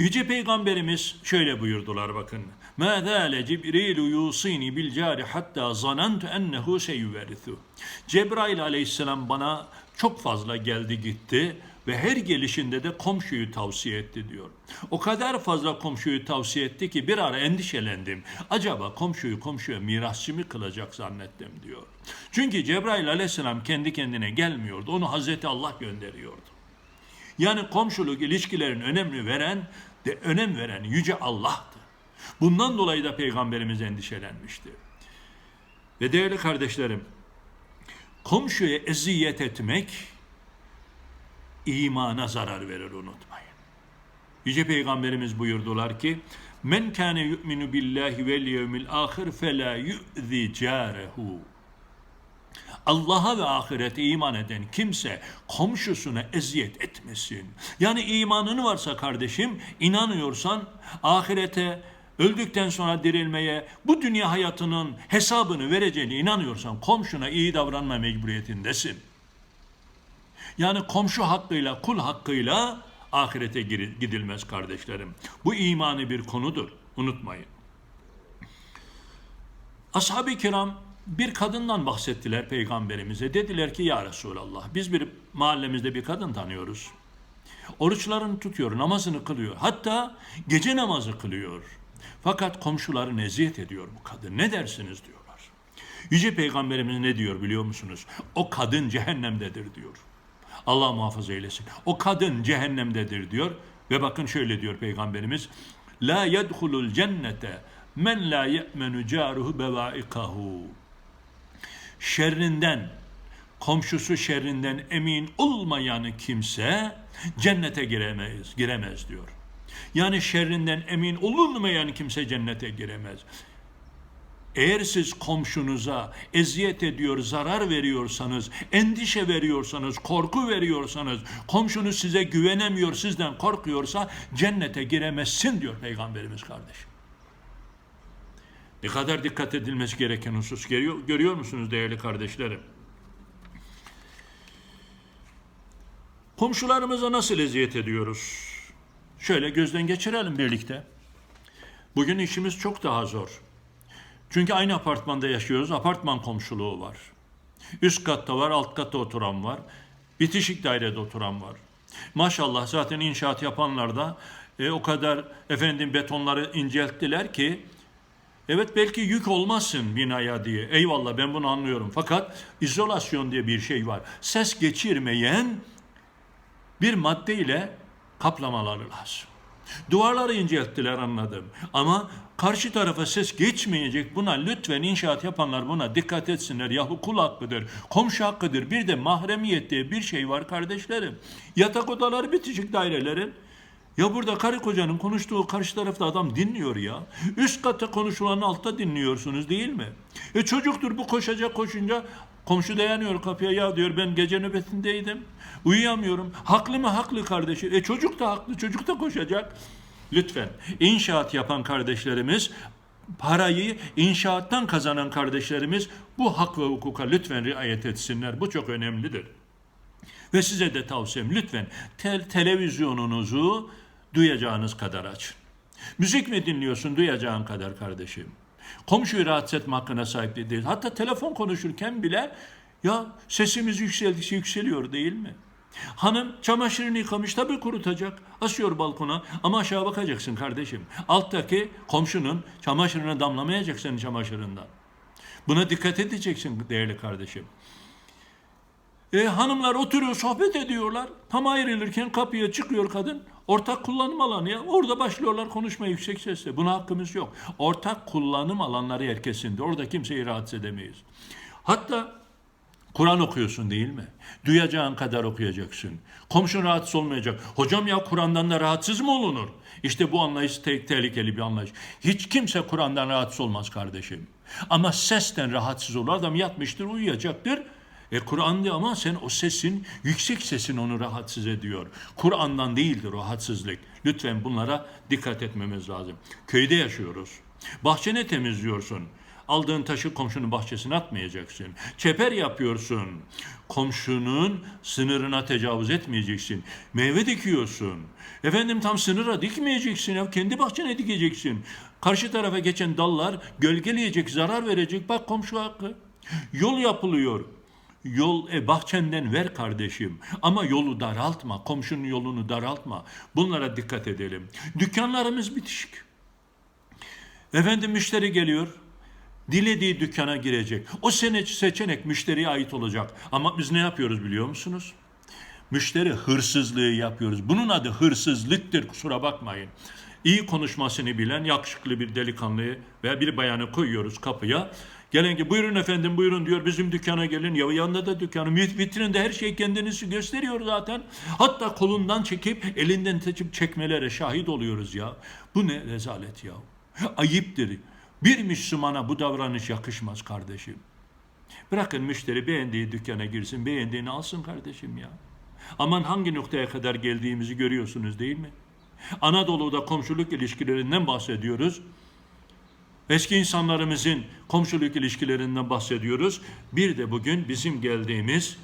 Yüce Peygamberimiz şöyle buyurdular bakın. مَا ذَالَ جِبْرِيلُ يُوصِينِ بِالْجَارِ حَتَّى ظَنَنْتُ اَنَّهُ سَيُّوَرِثُ Cebrail aleyhisselam bana çok fazla geldi gitti ve her gelişinde de komşuyu tavsiye etti diyor. O kadar fazla komşuyu tavsiye etti ki bir ara endişelendim. Acaba komşuyu komşuya mirasçı mı kılacak zannettim diyor. Çünkü Cebrail aleyhisselam kendi kendine gelmiyordu. Onu Hazreti Allah gönderiyordu. Yani komşuluk ilişkilerin önemli veren de önem veren yüce Allah'tı. Bundan dolayı da peygamberimiz endişelenmişti. Ve değerli kardeşlerim, komşuya eziyet etmek imana zarar verir unutmayın. Yüce Peygamberimiz buyurdular ki: "Men kâne yu'minu billahi vel yevmil ahir felâ yu'zi cârehu." Allah'a ve ahirete iman eden kimse komşusuna eziyet etmesin. Yani imanın varsa kardeşim, inanıyorsan ahirete, öldükten sonra dirilmeye, bu dünya hayatının hesabını vereceğine inanıyorsan komşuna iyi davranma mecburiyetindesin. Yani komşu hakkıyla, kul hakkıyla ahirete gidilmez kardeşlerim. Bu imani bir konudur. Unutmayın. Ashab-ı kiram bir kadından bahsettiler peygamberimize. Dediler ki ya Resulallah biz bir mahallemizde bir kadın tanıyoruz. Oruçlarını tutuyor, namazını kılıyor. Hatta gece namazı kılıyor. Fakat komşuları eziyet ediyor bu kadın. Ne dersiniz diyorlar. Yüce Peygamberimiz ne diyor biliyor musunuz? O kadın cehennemdedir diyor. Allah muhafaza eylesin. O kadın cehennemdedir diyor. Ve bakın şöyle diyor Peygamberimiz. La yedhulul cennete men la ye'menu caruhu bevaikahu. Şerrinden, komşusu şerrinden emin olmayan kimse cennete giremez, giremez diyor. Yani şerrinden emin olunmayan kimse cennete giremez. Eğer siz komşunuza eziyet ediyor, zarar veriyorsanız, endişe veriyorsanız, korku veriyorsanız, komşunuz size güvenemiyor, sizden korkuyorsa cennete giremezsin diyor Peygamberimiz kardeşim. Ne kadar dikkat edilmesi gereken husus görüyor, görüyor musunuz değerli kardeşlerim? Komşularımıza nasıl eziyet ediyoruz? Şöyle gözden geçirelim birlikte. Bugün işimiz çok daha zor. Çünkü aynı apartmanda yaşıyoruz. Apartman komşuluğu var. Üst katta var, alt katta oturan var. Bitişik dairede oturan var. Maşallah zaten inşaat yapanlar da e, o kadar efendim betonları incelttiler ki evet belki yük olmazsın binaya diye. Eyvallah ben bunu anlıyorum. Fakat izolasyon diye bir şey var. Ses geçirmeyen bir maddeyle kaplamaları lazım. Duvarları incelttiler anladım. Ama karşı tarafa ses geçmeyecek. Buna lütfen inşaat yapanlar buna dikkat etsinler. Yahu kul hakkıdır, komşu hakkıdır. Bir de mahremiyet diye bir şey var kardeşlerim. Yatak odaları bitişik dairelerin. Ya burada karı kocanın konuştuğu karşı tarafta adam dinliyor ya. Üst katta konuşulanı altta dinliyorsunuz değil mi? E çocuktur bu koşacak koşunca komşu dayanıyor kapıya ya diyor ben gece nöbetindeydim. Uyuyamıyorum. Haklı mı haklı kardeşi? E çocuk da haklı çocuk da koşacak. Lütfen inşaat yapan kardeşlerimiz parayı inşaattan kazanan kardeşlerimiz bu hak ve hukuka lütfen riayet etsinler. Bu çok önemlidir. Ve size de tavsiyem lütfen tel- televizyonunuzu duyacağınız kadar açın. Müzik mi dinliyorsun duyacağın kadar kardeşim. Komşuyu rahatsız etme hakkına sahip değil. Hatta telefon konuşurken bile ya sesimiz yükseldikçe yükseliyor değil mi? Hanım çamaşırını yıkamış tabii kurutacak. Asıyor balkona ama aşağı bakacaksın kardeşim. Alttaki komşunun çamaşırına damlamayacak senin çamaşırından. Buna dikkat edeceksin değerli kardeşim. E, hanımlar oturuyor, sohbet ediyorlar. Tam ayrılırken kapıya çıkıyor kadın. Ortak kullanım alanı ya. Orada başlıyorlar konuşmaya yüksek sesle. Buna hakkımız yok. Ortak kullanım alanları herkesinde. Orada kimseyi rahatsız edemeyiz. Hatta Kur'an okuyorsun değil mi? Duyacağın kadar okuyacaksın. Komşun rahatsız olmayacak. Hocam ya Kur'an'dan da rahatsız mı olunur? İşte bu anlayış te- tehlikeli bir anlayış. Hiç kimse Kur'an'dan rahatsız olmaz kardeşim. Ama sesten rahatsız olur. Adam yatmıştır, uyuyacaktır. E Kur'an diyor ama sen o sesin, yüksek sesin onu rahatsız ediyor. Kur'an'dan değildir o rahatsızlık. Lütfen bunlara dikkat etmemiz lazım. Köyde yaşıyoruz. Bahçeni temizliyorsun. aldığın taşı komşunun bahçesine atmayacaksın. Çeper yapıyorsun. Komşunun sınırına tecavüz etmeyeceksin. Meyve dikiyorsun. Efendim tam sınıra dikmeyeceksin ya. Kendi bahçene dikeceksin. Karşı tarafa geçen dallar gölgeleyecek, zarar verecek. Bak komşu hakkı. Yol yapılıyor. Yol e, bahçenden ver kardeşim ama yolu daraltma, komşunun yolunu daraltma. Bunlara dikkat edelim. Dükkanlarımız bitişik. Efendim müşteri geliyor. Dilediği dükkana girecek. O sene seçenek müşteriye ait olacak. Ama biz ne yapıyoruz biliyor musunuz? Müşteri hırsızlığı yapıyoruz. Bunun adı hırsızlıktır kusura bakmayın. İyi konuşmasını bilen yakışıklı bir delikanlıyı veya bir bayanı koyuyoruz kapıya. Gelen ki buyurun efendim buyurun diyor bizim dükkana gelin. Ya yanında da dükkanım vitrinde her şey kendinizi gösteriyor zaten. Hatta kolundan çekip elinden seçip çekmelere şahit oluyoruz ya. Bu ne rezalet ya. Ayıptır. Bir Müslümana bu davranış yakışmaz kardeşim. Bırakın müşteri beğendiği dükkana girsin, beğendiğini alsın kardeşim ya. Aman hangi noktaya kadar geldiğimizi görüyorsunuz değil mi? Anadolu'da komşuluk ilişkilerinden bahsediyoruz. Eski insanlarımızın komşuluk ilişkilerinden bahsediyoruz. Bir de bugün bizim geldiğimiz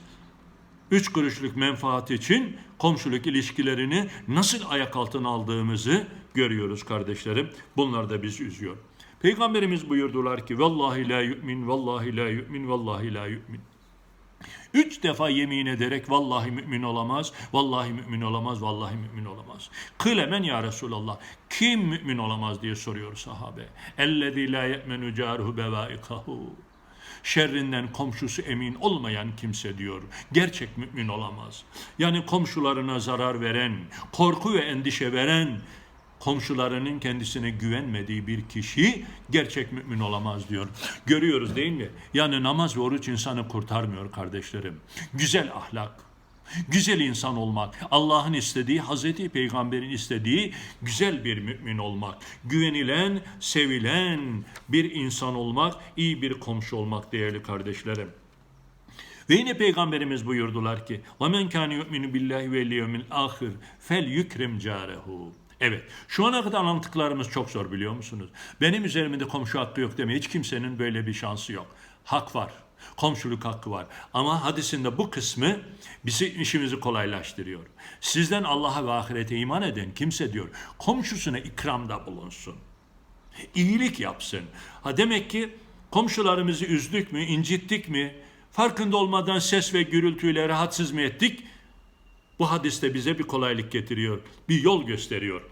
üç kuruşluk menfaat için komşuluk ilişkilerini nasıl ayak altına aldığımızı görüyoruz kardeşlerim. Bunlar da bizi üzüyor. Peygamberimiz buyurdular ki vallahi la yu'min, vallahi la yu'min, vallahi la yu'min. Üç defa yemin ederek vallahi mümin olamaz, vallahi mümin olamaz, vallahi mümin olamaz. Kılemen ya Resulallah. Kim mümin olamaz diye soruyor sahabe. Ellezî la ye'menu câruhu bevaikahu. Şerrinden komşusu emin olmayan kimse diyor. Gerçek mümin olamaz. Yani komşularına zarar veren, korku ve endişe veren, komşularının kendisine güvenmediği bir kişi gerçek mümin olamaz diyor. Görüyoruz değil mi? Yani namaz ve oruç insanı kurtarmıyor kardeşlerim. Güzel ahlak, güzel insan olmak, Allah'ın istediği, Hazreti Peygamber'in istediği güzel bir mümin olmak, güvenilen, sevilen bir insan olmak, iyi bir komşu olmak değerli kardeşlerim. Ve yine Peygamberimiz buyurdular ki: "Ve men kâne yu'minu billahi vel yevmil ahir fel yukrim cârehu." Evet, şu ana kadar anlattıklarımız çok zor biliyor musunuz? Benim üzerimde komşu hakkı yok deme, hiç kimsenin böyle bir şansı yok. Hak var, komşuluk hakkı var. Ama hadisinde bu kısmı bizi işimizi kolaylaştırıyor. Sizden Allah'a ve ahirete iman eden kimse diyor, komşusuna ikramda bulunsun. İyilik yapsın. Ha demek ki komşularımızı üzdük mü, incittik mi, farkında olmadan ses ve gürültüyle rahatsız mı ettik? Bu hadiste bize bir kolaylık getiriyor, bir yol gösteriyor.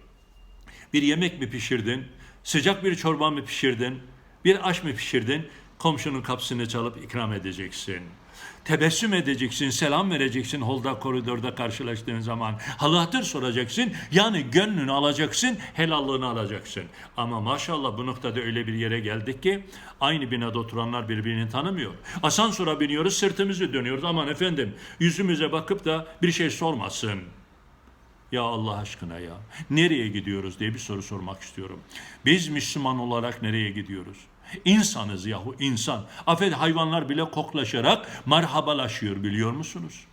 Bir yemek mi pişirdin, sıcak bir çorba mı pişirdin, bir aş mı pişirdin, komşunun kapısını çalıp ikram edeceksin. Tebessüm edeceksin, selam vereceksin holda koridorda karşılaştığın zaman. Hal hatır soracaksın, yani gönlünü alacaksın, helallığını alacaksın. Ama maşallah bu noktada öyle bir yere geldik ki aynı binada oturanlar birbirini tanımıyor. Asansöre biniyoruz, sırtımızı dönüyoruz. Aman efendim yüzümüze bakıp da bir şey sormasın. Ya Allah aşkına ya. Nereye gidiyoruz diye bir soru sormak istiyorum. Biz Müslüman olarak nereye gidiyoruz? İnsanız yahu insan. Affed hayvanlar bile koklaşarak merhabalaşıyor biliyor musunuz?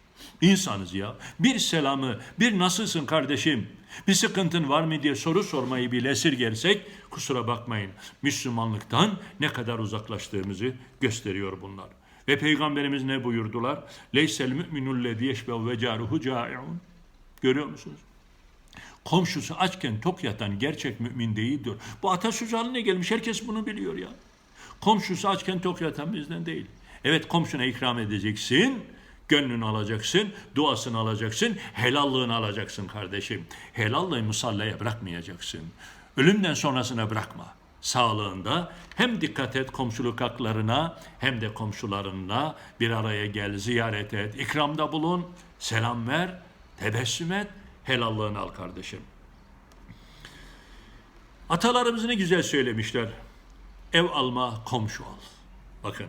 İnsanız ya. Bir selamı, bir nasılsın kardeşim, bir sıkıntın var mı diye soru sormayı bile esirgersek kusura bakmayın. Müslümanlıktan ne kadar uzaklaştığımızı gösteriyor bunlar. Ve Peygamberimiz ne buyurdular? Leysel müminul lezi ve caruhu cai'un. Görüyor musunuz? Komşusu açken tok yatan gerçek mümin değildir. Bu atasözü haline gelmiş. Herkes bunu biliyor ya. Komşusu açken tok yatan bizden değil. Evet komşuna ikram edeceksin. Gönlünü alacaksın, duasını alacaksın, helallığını alacaksın kardeşim. Helallığı musallaya bırakmayacaksın. Ölümden sonrasına bırakma. Sağlığında hem dikkat et komşuluk haklarına hem de komşularınla bir araya gel, ziyaret et, ikramda bulun, selam ver, tebessüm et, helallığını al kardeşim. Atalarımız ne güzel söylemişler. Ev alma, komşu al. Bakın,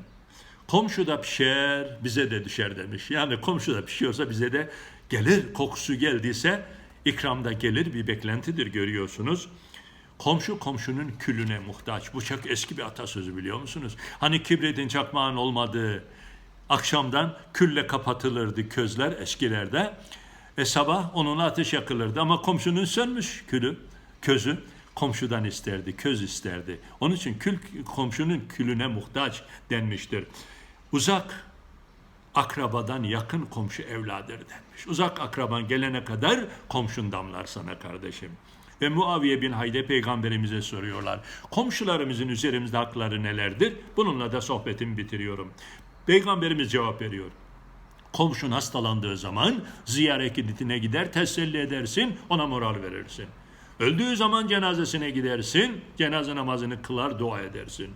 komşu da pişer, bize de düşer demiş. Yani komşu da pişiyorsa bize de gelir, kokusu geldiyse ikramda gelir, bir beklentidir görüyorsunuz. Komşu komşunun külüne muhtaç. Bu çok eski bir atasözü biliyor musunuz? Hani kibritin çakmağın olmadığı akşamdan külle kapatılırdı közler eskilerde. E sabah onunla ateş yakılırdı ama komşunun sönmüş külü, közü. Komşudan isterdi, köz isterdi. Onun için kül, komşunun külüne muhtaç denmiştir. Uzak akrabadan yakın komşu evladır denmiş. Uzak akraban gelene kadar komşun damlar sana kardeşim. Ve Muaviye bin Hayde peygamberimize soruyorlar. Komşularımızın üzerimizde hakları nelerdir? Bununla da sohbetimi bitiriyorum. Peygamberimiz cevap veriyor. Komşun hastalandığı zaman ziyaretine gider, teselli edersin, ona moral verirsin. Öldüğü zaman cenazesine gidersin, cenaze namazını kılar, dua edersin.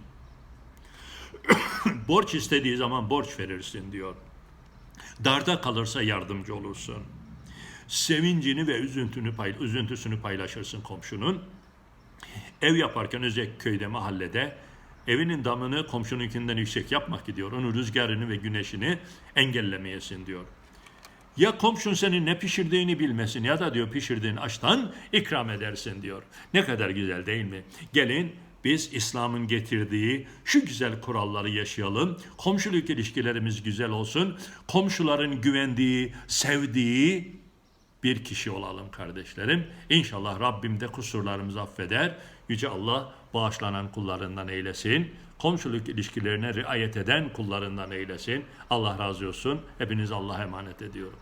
borç istediği zaman borç verirsin diyor. Darda kalırsa yardımcı olursun. Sevincini ve üzüntünü pay, üzüntüsünü paylaşırsın komşunun. Ev yaparken özellikle köyde, mahallede evinin damını komşununkinden yüksek yapmak gidiyor. Onun rüzgarını ve güneşini engellemeyesin diyor. Ya komşun senin ne pişirdiğini bilmesin ya da diyor pişirdiğin aştan ikram edersin diyor. Ne kadar güzel değil mi? Gelin biz İslam'ın getirdiği şu güzel kuralları yaşayalım. Komşuluk ilişkilerimiz güzel olsun. Komşuların güvendiği, sevdiği bir kişi olalım kardeşlerim. İnşallah Rabbim de kusurlarımızı affeder. Yüce Allah bağışlanan kullarından eylesin. Komşuluk ilişkilerine riayet eden kullarından eylesin. Allah razı olsun. Hepiniz Allah'a emanet ediyorum.